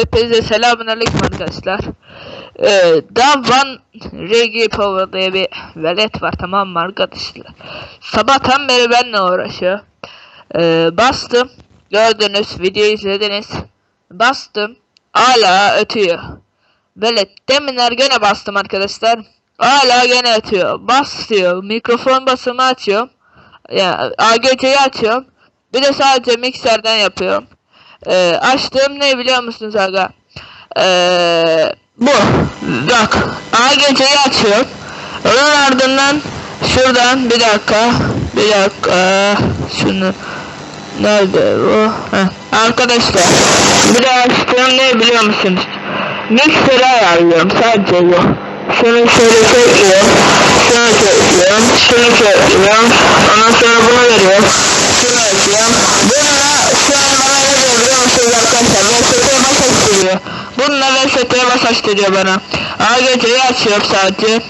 Hepinize selamünaleyküm arkadaşlar. Ee, Davan Regi Power diye bir velet var tamam mı arkadaşlar? Sabahtan beri benimle uğraşıyor. Ee, bastım. Gördünüz videoyu izlediniz. Bastım. Hala ötüyor. Velet deminler gene bastım arkadaşlar. Hala gene ötüyor. Bas. Mikrofon basımı açıyorum. Ya AGC'yi açıyorum. Bir de sadece mikserden yapıyorum. Ee, açtığım ne biliyor musunuz aga? Ee, bu. Bak. AGC'yi açıyorum. Onun ardından şuradan bir dakika. Bir dakika. Şunu. Nerede bu? Heh. Arkadaşlar. Bir de açtığım ne biliyor musunuz? Mikseri ayarlıyorum. Sadece bu. Şunu şöyle çekiyorum. Şunu çekiyorum. Şunu çekiyorum. Ondan sonra bunu veriyorum. Şunu açıyorum. Bununla şu an bana ne diyor biliyor musunuz arkadaşlar? VST'ye baş açtırıyor. Bununla VST'ye baş açtırıyor bana. AGC'yi açıyorum sadece.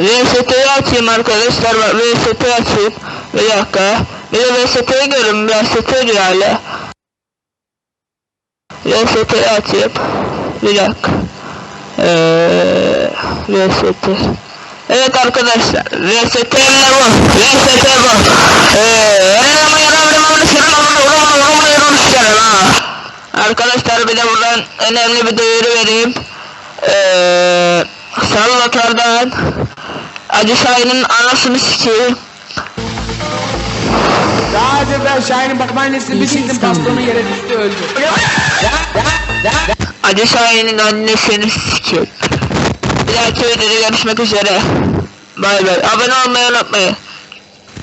VST'yi açayım arkadaşlar. VST'yi açayım. Bir dakika. Bir de VST'yi görün. VST diyor hala. VST'yi açayım. Bir dakika. Eee VST. Evet arkadaşlar. VST ne bu? VST bu. Eee Arkadaşlar bir de buradan önemli bir duyuru vereyim. Eee Salvatlardan Acı Şahin'in anasını sikeyim. Daha önce ben Şahin'in babaannesini bir siktim pastonu yere düştü öldü. Acı Şahin'in annesini sikeyim. Bir dahaki videoda görüşmek üzere. Bay bay. Abone olmayı unutmayın.